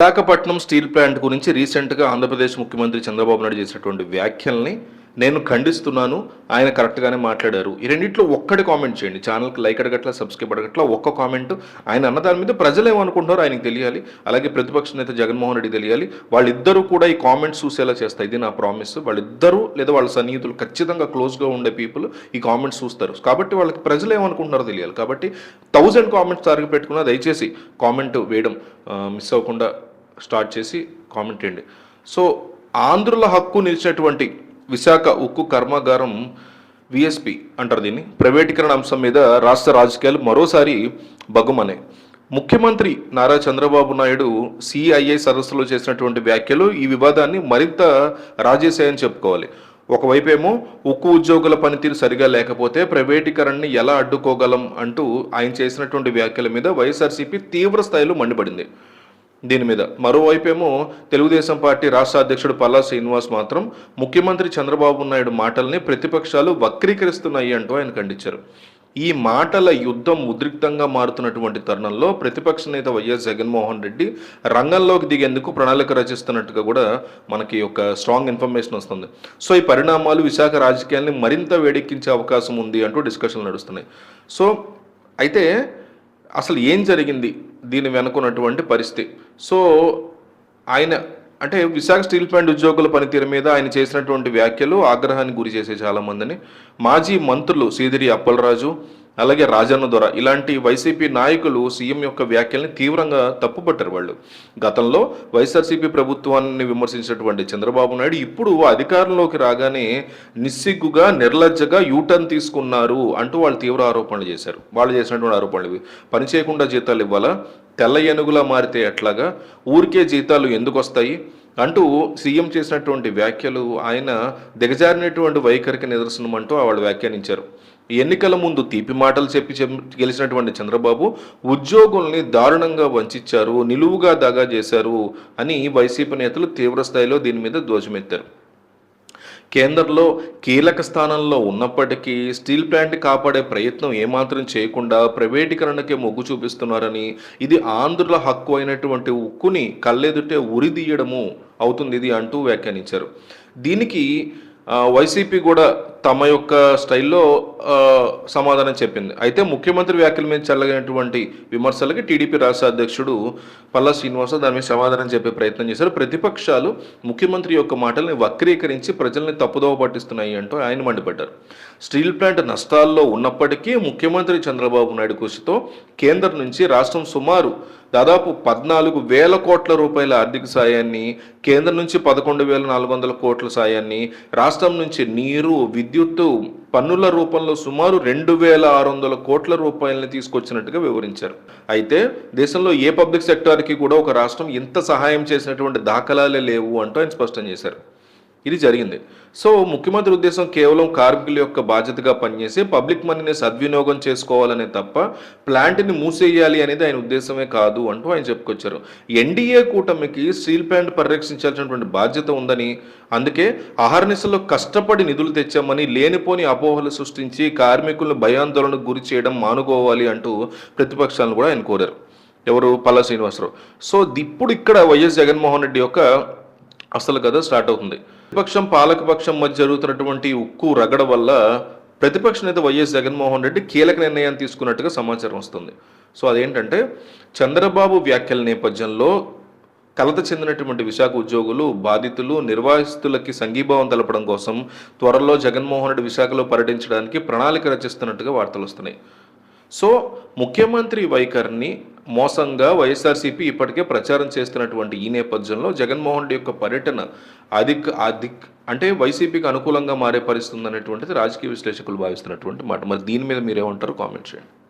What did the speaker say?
Visakhapatnam steel plant గురించి రీసెంట్గా ఆంధ్రప్రదేశ్ ముఖ్యమంత్రి చంద్రబాబు నాయుడు చేసినటువంటి వ్యాఖ్యల్ని నేను ఖండిస్తున్నాను. ఆయన కరెక్ట్గానే మాట్లాడారు. ఈ రెండింటిలో ఒక్కటి కామెంట్ చేయండి. ఛానల్కి లైక్ అడగట్లా సబ్స్క్రైబ్ అడగట్లా ఒక్క కామెంట్. ఆయన అన్న దాని మీద ప్రజలు ఏమనుకుంటున్నారో ఆయనకి తెలియాలి. అలాగే ప్రతిపక్ష నేత జగన్మోహన్ రెడ్డి తెలియాలి. వాళ్ళిద్దరూ కూడా ఈ కామెంట్స్ చూసేలా చేస్తాయి. ఇది నా ప్రామిస్. వాళ్ళిద్దరూ లేదా వాళ్ళ సన్నిహితులు ఖచ్చితంగా క్లోజ్గా ఉండే పీపుల్ ఈ కామెంట్స్ చూస్తారు. కాబట్టి వాళ్ళకి ప్రజలు ఏమనుకుంటున్నారో తెలియాలి. కాబట్టి థౌజండ్ కామెంట్స్ టార్గెట్ పెట్టుకున్నా దయచేసి కామెంట్ వేయడం మిస్ అవ్వకుండా స్టార్ట్ చేసి కామెంట్ చేయండి. సో ఆంధ్రుల హక్కు నిలిచినటువంటి విశాఖ ఉక్కు కర్మాగారం విఎస్పి అంటారు దీన్ని. ప్రైవేటీకరణ అంశం మీద రాష్ట్ర రాజకీయాలు మరోసారి బగుమనే. ముఖ్యమంత్రి నారా చంద్రబాబు నాయుడు సిఐఐ సదస్సులో చేసినటువంటి వ్యాఖ్యలు ఈ వివాదాన్ని మరింత రాజేశాయని చెప్పుకోవాలి. ఒకవైపేమో ఏమో ఉక్కు ఉద్యోగుల పనితీరు సరిగా లేకపోతే ప్రైవేటీకరణని ఎలా అడ్డుకోగలం అంటూ ఆయన చేసినటువంటి వ్యాఖ్యల మీద వైఎస్ఆర్సీపీ తీవ్ర స్థాయిలో మండిపడింది. దీని మీద. మరోవైపు ఏమో తెలుగుదేశం పార్టీ రాష్ట్ర అధ్యక్షుడు పల్లా శ్రీనివాస్ మాత్రం ముఖ్యమంత్రి చంద్రబాబు నాయుడు మాటల్ని ప్రతిపక్షాలు వక్రీకరిస్తున్నాయి అంటూ ఆయన ఖండించారు. ఈ మాటల యుద్ధం ఉద్రిక్తంగా మారుతున్నటువంటి తరుణంలో ప్రతిపక్ష నేత వైఎస్ జగన్మోహన్ రెడ్డి రంగంలోకి దిగేందుకు ప్రణాళిక రచిస్తున్నట్టుగా కూడా మనకి ఒక స్ట్రాంగ్ ఇన్ఫర్మేషన్ వస్తుంది. సో ఈ పరిణామాలు విశాఖ రాజకీయాల్ని మరింత వేడెక్కించే అవకాశం ఉంది అంటూ డిస్కషన్లు నడుస్తున్నాయి. సో అయితే అసలు ఏం జరిగింది? దీని వెనుకున్నటువంటి పరిస్థితి. సో ఆయన అంటే విశాఖ స్టీల్ ప్లాంట్ ఉద్యోగుల పనితీరు మీద ఆయన చేసినటువంటి వ్యాఖ్యలు ఆగ్రహానికి గురి చేసే చాలామందిని. మాజీ మంత్రులు సీదిరి అప్పలరాజు అలాగే రాజన్న దొర ఇలాంటి వైసీపీ నాయకులు సీఎం యొక్క వ్యాఖ్యల్ని తీవ్రంగా తప్పుపట్టారు వాళ్ళు. గతంలో వైఎస్ఆర్సీపీ ప్రభుత్వాన్ని విమర్శించినటువంటి చంద్రబాబు నాయుడు ఇప్పుడు అధికారంలోకి రాగానే నిస్సిగ్గుగా నిర్లజ్జగా యూటర్న్ తీసుకున్నారు అంటూ వాళ్ళు తీవ్ర ఆరోపణలు చేశారు. వాళ్ళు చేసినటువంటి ఆరోపణలు ఇవి. పని చేయకుండా జీతాలు ఇవ్వాలా? తెల్ల ఏనుగులా మారితే ఎట్లాగా? ఊరికే జీతాలు ఎందుకు వస్తాయి అంటూ సీఎం చేసినటువంటి వ్యాఖ్యలు ఆయన దిగజారినటువంటి వైఖరికి నిదర్శనం అంటూ వాళ్ళు వ్యాఖ్యానించారు. ఎన్నికల ముందు తీపి మాటలు చెప్పి గెలిచినటువంటి చంద్రబాబు ఉద్యోగుల్ని దారుణంగా వంచారు నిలువుగా దగా చేశారు అని వైసీపీ నేతలు తీవ్ర స్థాయిలో దీని మీద ధ్వజమెత్తారు. కేంద్రంలో కీలక స్థానంలో ఉన్నప్పటికీ స్టీల్ ప్లాంట్ కాపాడే ప్రయత్నం ఏమాత్రం చేయకుండా ప్రైవేటీకరణకే మొగ్గు చూపిస్తున్నారని ఇది ఆంధ్రుల హక్కు అయినటువంటి ఉక్కుని కళ్ళెదుటే ఉరిదీయడము అవుతుంది ఇది అంటూ వ్యాఖ్యానించారు. దీనికి వైసీపీ కూడా తమ యొక్క స్టైల్లో సమాధానం చెప్పింది. అయితే ముఖ్యమంత్రి వ్యాఖ్యల మీద చల్లగినటువంటి విమర్శలకి టీడీపీ రాష్ట్ర అధ్యక్షుడు పల్లా శ్రీనివాస దాని మీద సమాధానం చెప్పే ప్రయత్నం చేశారు. ప్రతిపక్షాలు ముఖ్యమంత్రి యొక్క మాటల్ని వక్రీకరించి ప్రజల్ని తప్పుదోవ పట్టిస్తున్నాయి అంటూ ఆయన మండిపడ్డారు. స్టీల్ ప్లాంట్ నష్టాల్లో ఉన్నప్పటికీ ముఖ్యమంత్రి చంద్రబాబు నాయుడు కృషితో కేంద్రం నుంచి రాష్ట్రం సుమారు దాదాపు పద్నాలుగు వేల కోట్ల రూపాయల ఆర్థిక సాయాన్ని కేంద్రం నుంచి పదకొండు వేల నాలుగు వందల కోట్ల సాయాన్ని రాష్ట్రం నుంచి నీరు విద్యుత్తు పన్నుల రూపంలో సుమారు రెండు వేల ఆరు వందల కోట్ల రూపాయలని తీసుకొచ్చినట్టుగా వివరించారు. అయితే దేశంలో ఏ పబ్లిక్ సెక్టార్కి కూడా ఒక రాష్ట్రం ఇంత సహాయం చేసినటువంటి దాఖలాలే లేవు అంటూ ఆయన స్పష్టం చేశారు. ఇది జరిగింది. సో ముఖ్యమంత్రి ఉద్దేశం కేవలం కార్మికుల యొక్క బాధ్యతగా పనిచేసి పబ్లిక్ మనీని సద్వినియోగం చేసుకోవాలనే తప్ప ప్లాంట్ని మూసేయాలి అనేది ఆయన ఉద్దేశమే కాదు అంటూ ఆయన చెప్పుకొచ్చారు. ఎన్డీఏ కూటమికి స్టీల్ ప్లాంట్ పరిరక్షించాల్సినటువంటి బాధ్యత ఉందని అందుకే అహర్నిశలో కష్టపడి నిధులు తెచ్చామని లేనిపోని అపోహలు సృష్టించి కార్మికులను భయాందోళనకు గురి చేయడం మానుకోవాలి అంటూ ప్రతిపక్షాలను కూడా ఆయన కోరారు. ఎవరు? పల్లా శ్రీనివాసరావు. సో ఇప్పుడు ఇక్కడ వైఎస్ జగన్మోహన్ రెడ్డి యొక్క అసలు కథ స్టార్ట్ అవుతుంది. ప్రతిపక్షం పాలకపక్షం మధ్య జరుగుతున్నటువంటి ఉక్కు రగడ వల్ల ప్రతిపక్ష నేత వైఎస్ జగన్మోహన్ రెడ్డి కీలక నిర్ణయాన్ని తీసుకున్నట్టుగా సమాచారం వస్తుంది. సో అదేంటంటే చంద్రబాబు వ్యాఖ్యల నేపథ్యంలో కలత చెందినటువంటి విశాఖ ఉద్యోగులు బాధితులు నిర్వాసితులకి సంఘీభావం తెలపడం కోసం త్వరలో జగన్మోహన్ రెడ్డి విశాఖలో పర్యటించడానికి ప్రణాళిక రచిస్తున్నట్టుగా వార్తలు వస్తున్నాయి. సో ముఖ్యమంత్రి వైఖరిని మోసంగా వైఎస్ఆర్సీపీ ఇప్పటికే ప్రచారం చేస్తున్నటువంటి ఈ నేపథ్యంలో జగన్మోహన్ రెడ్డి యొక్క పర్యటన అధిక్ అధిక్ అంటే వైసీపీకి అనుకూలంగా మారే పరిస్థితి అనేటువంటిది రాజకీయ విశ్లేషకులు భావిస్తున్నటువంటి మాట. మరి దీని మీద మీరేమంటారు? కామెంట్ చేయండి.